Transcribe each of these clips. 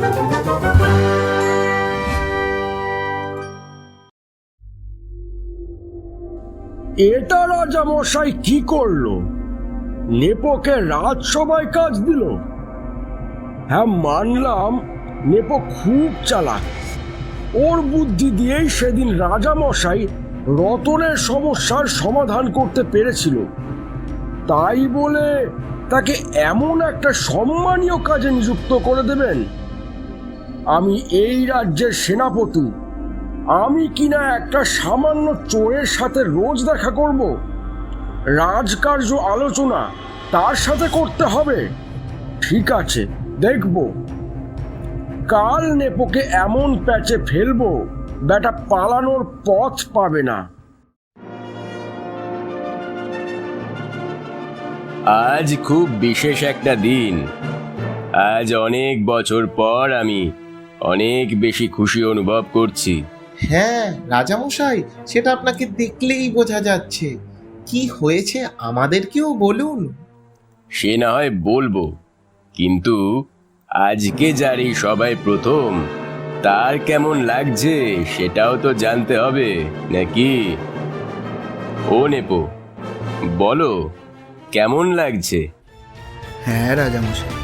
এটা রাজা মশাই কি করল? নেপোকে রাজসভায় কাজ দিল? হ্যাঁ মানলাম, নেপো খুব চালাক। ওর বুদ্ধি দিয়েই সেদিন রাজা মশাই রতনের সমস্যার সমাধান করতে পেরেছিল। তাই বলে তাকে এমন একটা সম্মানীয় কাজে নিযুক্ত করে দেবেন আমি এই রাজ্যের সেনাপতি। আমি কিনা একটা সামান্য চোরের সাথে রোজ দেখা করব? রাজকার্য আলোচনা তার সাথে করতে হবে। ঠিক আছে, দেখব। কাল নেপোকে এমন প্যাচে ফেলব বেটা পালানোর পথ পাবে না। আজ খুব বিশেষ একটা দিন। আজ অনেক বছর পর আমি অনেক বেশি খুশি অনুভব করছি। হ্যাঁ রাজামশাই সেটা আপনাকে দেখলেই বোঝা যাচ্ছে। কি হয়েছে আমাদেরকেও বলুন। সে না হয় বলব কিন্তু আজকে যার এই সবাই প্রথম তার কেমন লাগছে সেটাও তো জানতে হবে নাকি? ও নেপো বলো কেমন লাগছে? হ্যাঁ রাজামশাই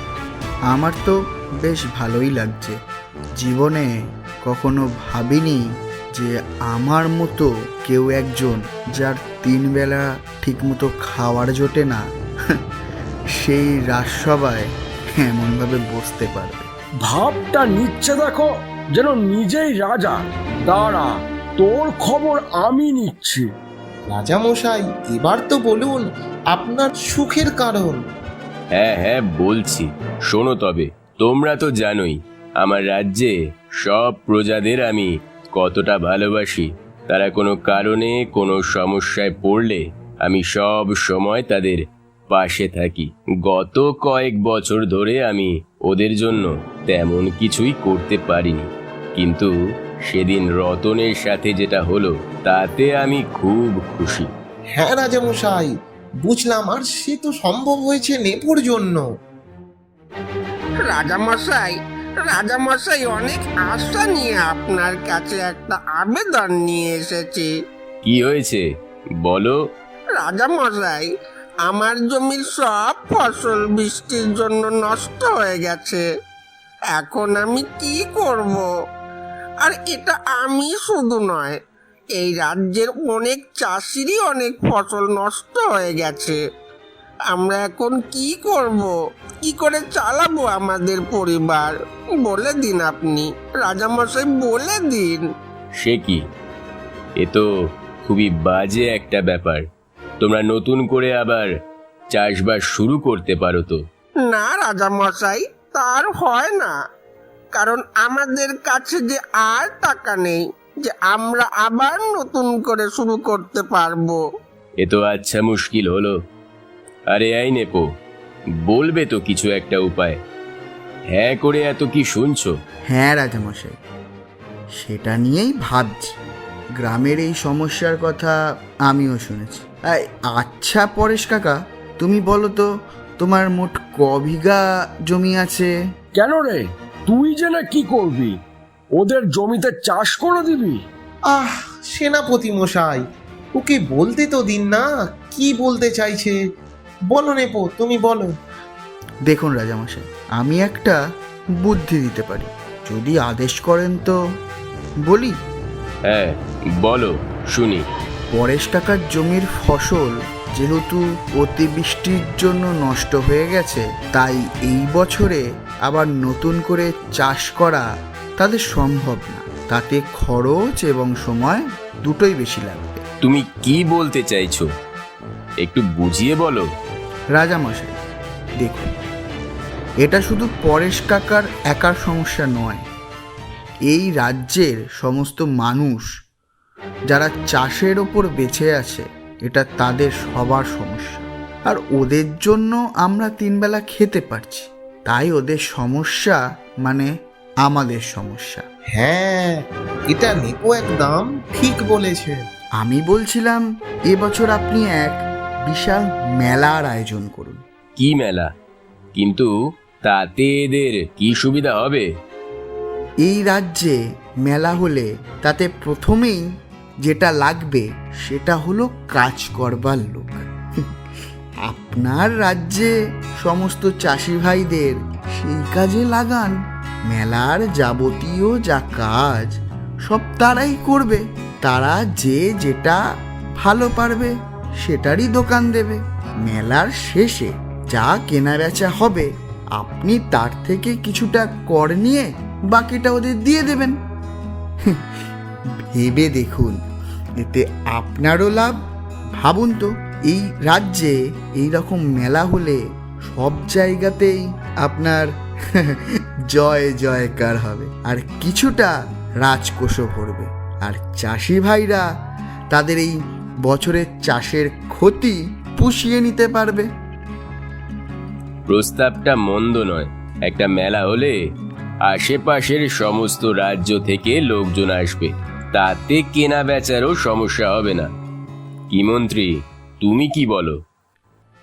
আমার তো বেশ ভালোই লাগছে। জীবনে কখনো ভাবিনি যে আমার মতো কেউ একজন যার তিন বেলা ঠিকমতো খাওয়ার জোটে না সেই রাজসভায় এমনভাবে বসতে পারবে। ভাবটা নিচ্ছে দেখো যেন নিজেই রাজা। দাঁড়া তোর খবর আমি নিচ্ছি। রাজামশাই এবার তো বলুন আপনার সুখের কারণ। হ্যাঁ হ্যাঁ বলছি। শোনো তবে তোমরা তো জানোই আমার রাজ্যে সব প্রজাদের আমি কতটা ভালোবাসি। তারা কোনো কারণে কোনো সমস্যায় পড়লে আমি সব সময় তাদের পাশে থাকি। গত কয়েক বছর ধরে আমি ওদের জন্য তেমন কিছুই করতে পারিনি। কিন্তু সেদিন রতনের সাথে যেটা হলো তাতে আমি খুব খুশি। হ্যাঁ রাজামশাই বুঝলাম আর সে তো সম্ভব হয়েছে নেপুর জন্য। রাজামশাই রাজামশাই অনেক আশা নিয়ে আপনার কাছে একটা আবেদন নিয়ে এসেছি। কি হয়েছে? বলো। রাজামশাই আমার জমির সব ফসল বৃষ্টির জন্য নষ্ট হয়ে গেছে। এখন আমি কি করব? আর এটা আমি শুধু নয় এই রাজ্যের অনেক চাষিরই অনেক ফসল নষ্ট হয়ে গেছে। আমরা এখন কি করব? কি করে চালাবো আমাদের পরিবার? বলে দিন আপনি। রাজামশাই বলে দিন। সে কি? এ তো খুবই বাজে একটা ব্যাপার। তোমরা নতুন করে আবার চাষবাস শুরু করতে পারো তো। না রাজামশাই তার হয় না। কারণ আমাদের কাছে যে আর টাকা নেই যে আমরা আবার নতুন করে শুরু করতে পারব। এ তো আচ্ছা মুশকিল হলো। আরে আই নেপো বলবে তো কিছু একটা উপায়। হ্যাঁ করে এত কি শুনছো? হ্যাঁ রাজামশাই। সেটা নিয়েই ভাবছি। গ্রামের এই সমস্যার কথা আমিও শুনেছি। আই, আচ্ছা পরেশ কাকা তুমি বলো তো তোমার মোট ক বিঘা জমি আছে? কেন রে? তুই যে না কি করবি? ওদের জমিতে চাষ করে দিবি? আহ সেনাপতি মশাই ওকে বলতে তো দিন না কি বলতে চাইছে? বলো নেপো তুমি বলো। দেখুন রাজামশাই আমি একটা বুদ্ধি দিতে পারি। যদি আদেশ করেন তো বলি। হ্যাঁ বলো শুনি। পরেশ কাকার জমির ফসল যেহেতু অতিবৃষ্টির জন্য নষ্ট হয়ে গেছে তাই এই বছরে আবার নতুন করে চাষ করা তাদের সম্ভব না। তাতে খরচ এবং সময় দুটোই বেশি লাগবে। তুমি কি বলতে চাইছো? একটু বুঝিয়ে বলো। রাজামশাই দেখুন এটা শুধু পরেশ কাকার একার সমস্যা নয়। এই রাজ্যের সমস্ত মানুষ যারা চাষের ওপর বেঁচে আছে এটা তাদের সবার সমস্যা। আর ওদের জন্য আমরা তিনবেলা খেতে পারছি। তাই ওদের সমস্যা মানে আমাদের সমস্যা। হ্যাঁ এটা নেপো একদম ঠিক বলেছে। আমি বলছিলাম এবছর আপনি এক বিশাল মেলার আয়োজন করুন। কি মেলা? কিন্তু তাতে এদের কি সুবিধা হবে? এই রাজ্যে মেলা হলে তাতে প্রথমেই যেটা লাগবে সেটা হলো কাজ করবার লোক। আপনার রাজ্যে সমস্ত চাষি ভাইদের সেই কাজে লাগান। মেলার যাবতীয় যা কাজ সব তারাই করবে। তারা যে যেটা ভালো পারবে সেটারই দোকান দেবে। মেলার শেষে যা কেনা বেচা হবে, আপনি তার থেকে কিছুটা কর নিয়ে বাকিটা ওদের দিয়ে দেবেন। ভেবে দেখুন, এতে আপনারও লাভ। ভাবুন তো, এই রাজ্যে এই রকম মেলা হলে সব জায়গাতেই আপনার জয় জয়কার হবে। আর কিছুটা রাজকোষও ভরবে আর চাষি ভাইরা তাদের এই বছরের চাষের ক্ষতি পুষিয়ে নিতে পারবে। প্রস্তাবটা মন্দ নয়। একটা মেলা হলে আশেপাশের সমস্ত রাজ্য থেকে লোকজন আসবে। তাতে কেনা বেচারও সমস্যা হবে না। কি মন্ত্রী তুমি কি বলো?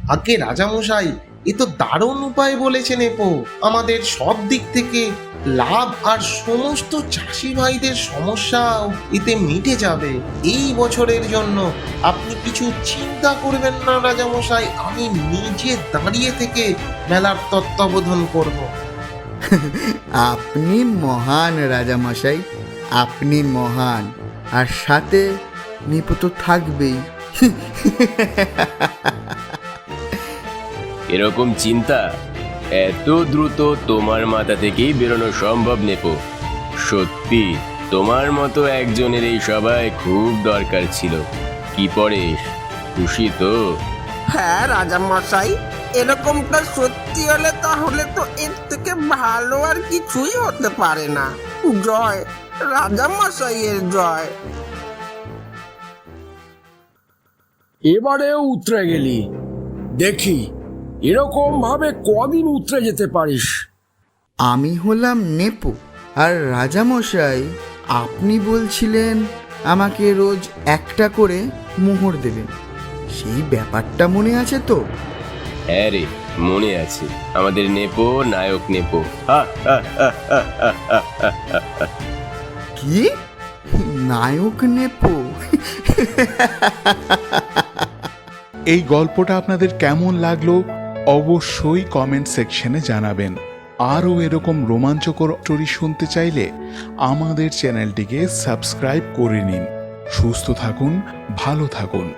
আগে রাজামশাই এ তো দারুণ উপায় বলেছেন এপো। আমাদের সব দিক থেকে লাভ আর সমস্ত চাষি ভাইদের সমস্যা এতে মিটে যাবে। এই বছরের জন্য আপনি কিছু চিন্তা করবেন না রাজামশাই আমি নিজে দাঁড়িয়ে থেকে মেলার তত্ত্বাবধান করব। আপনি মহান রাজামশাই আপনি মহান। আর সাথে নিপুত থাকবেই। এরকম চিন্তা এত দ্রুত তোমার মাথা থেকেই বেরোনো সম্ভব নেপো। সত্যি তোমার মতো একজনের এই সবাই খুব দরকার ছিল। কি পরেশ খুশি তো? হ্যাঁ রাজা মশাই এরকমটা সত্যি হলে তাহলে তো এর থেকে ভালো আর কিছুই হতে পারে না। জয় রাজা মশাইয়ের জয়। এবারে উতরে গেলি। দেখি এরকম ভাবে কদিন উতরে যেতে পারিস? আমি হলাম নেপো আর রাজামশাই আপনি বলছিলেন আমাকে রোজ একটা করে মোহর দেবেন। সেই ব্যাপারটা মনে আছে তো? হ্যাঁ রে মনে আছে। আমাদের নেপো নায়ক নেপো। কি? নায়ক নেপো? এই গল্পটা আপনাদের কেমন লাগল? অবশ্যই কমেন্ট সেকশনে জানাবেন। আরও এরকম রোমাঞ্চকর স্টোরি শুনতে চাইলে আমাদের চ্যানেলটিকে সাবস্ক্রাইব করে নিন। সুস্থ থাকুন, ভালো থাকুন।